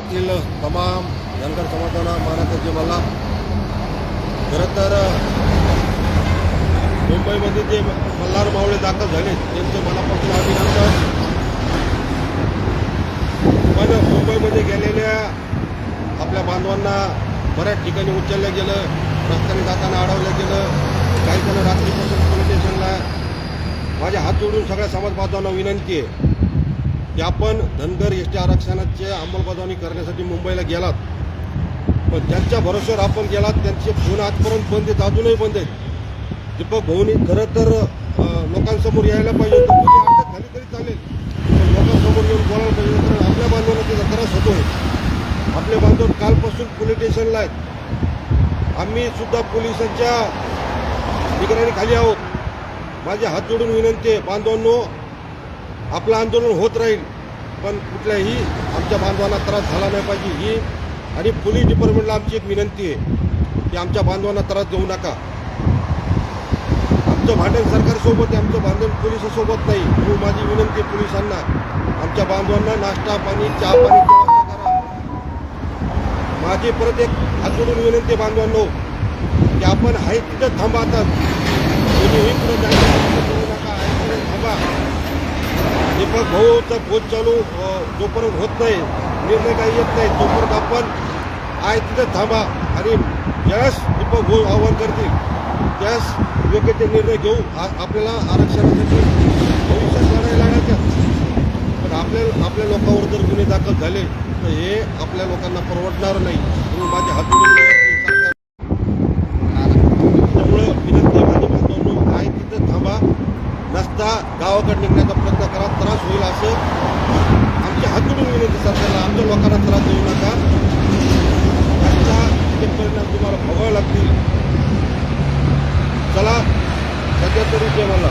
महाराष्ट्रातील तमाम धनगर समाजाला मानाचे मला खरं तर मुंबईमध्ये जे मल्हार मावळे दाखल झाले त्यांचं मनापासून अभिनंदन. पण मुंबईमध्ये गेलेल्या आपल्या बांधवांना बऱ्याच ठिकाणी उचललं गेलं रस्त्याने जाताना अडवलं गेलं काही जण रात्रीपासून पोलीस स्टेशनला माझ्या हात जोडून सगळ्या समाज बांधवांना विनंती आहे. की आपण धनगर एस टी आरक्षणाची अंमलबजावणी करण्यासाठी मुंबईला गेलात. पण ज्यांच्या भरोश्यावर आपण गेलात त्यांचे फोन आजपर्यंत बंद आहेत अजूनही बंद आहेत. दीपक भाऊनी खरं तर लोकांसमोर यायला पाहिजे होतं खाली तरी चालेल. पण लोकांसमोर येऊन बोलायला पाहिजे कारण आपल्या बांधवांना त्याचा त्रास होतोय. आपले बांधव कालपासून पोलीस स्टेशनला आहेत. आम्ही सुद्धा पोलिसांच्या निगराणीखाली आहोत. माझे हात जोडून विनंती आहे बांधवांनो आपलं आंदोलन होत राहील पण कुठल्याही आमच्या बांधवांना त्रास झाला नाही पाहिजे. ही आणि पोलीस डिपार्टमेंटला आमची एक विनंती आहे की आमच्या बांधवांना त्रास देऊ नका. आमचं भांडण सरकारसोबत आहे आमचं भांडण पोलिसासोबत नाही. ही माझी विनंती आहे पोलिसांना आमच्या बांधवांना नाश्ता पाणी चहा पाणी व्यवस्था करा. माझी परत एक हात विनंती आहे बांधवांनो की आपण आहे तिथं थांबा आता पुढे जायचं करू नका आहे तिथं थांबा दीपक भाऊचा भोज चालू जोपर्यंत होत नाही निर्णय काही येत नाही तोपर्यंत आपण आहे तिथं थांबा आणि ज्यास दीपक भाऊ आव्हान करतील त्यास योग्य ते निर्णय घेऊ. आपल्याला आरक्षणासाठी भविष्यात लढाई लागायचं पण आपल्या आपल्या लोकांवर जर गुन्हे दाखल झाले तर हे आपल्या लोकांना परवडणार नाही. म्हणून माझ्या हात विनंती त्यामुळं विनंती आहे माझी आहे तिथं थांबा. रस्ता गावाकडे निघण्याचा प्रयत्न करा त्रास होईल असं आमच्या हातून विनंती सरकारला आमच्या लोकांना त्रास देऊ नका. त्याचा ते परिणाम तुम्हाला भोगावे लागतील चला सध्या तरी जे मला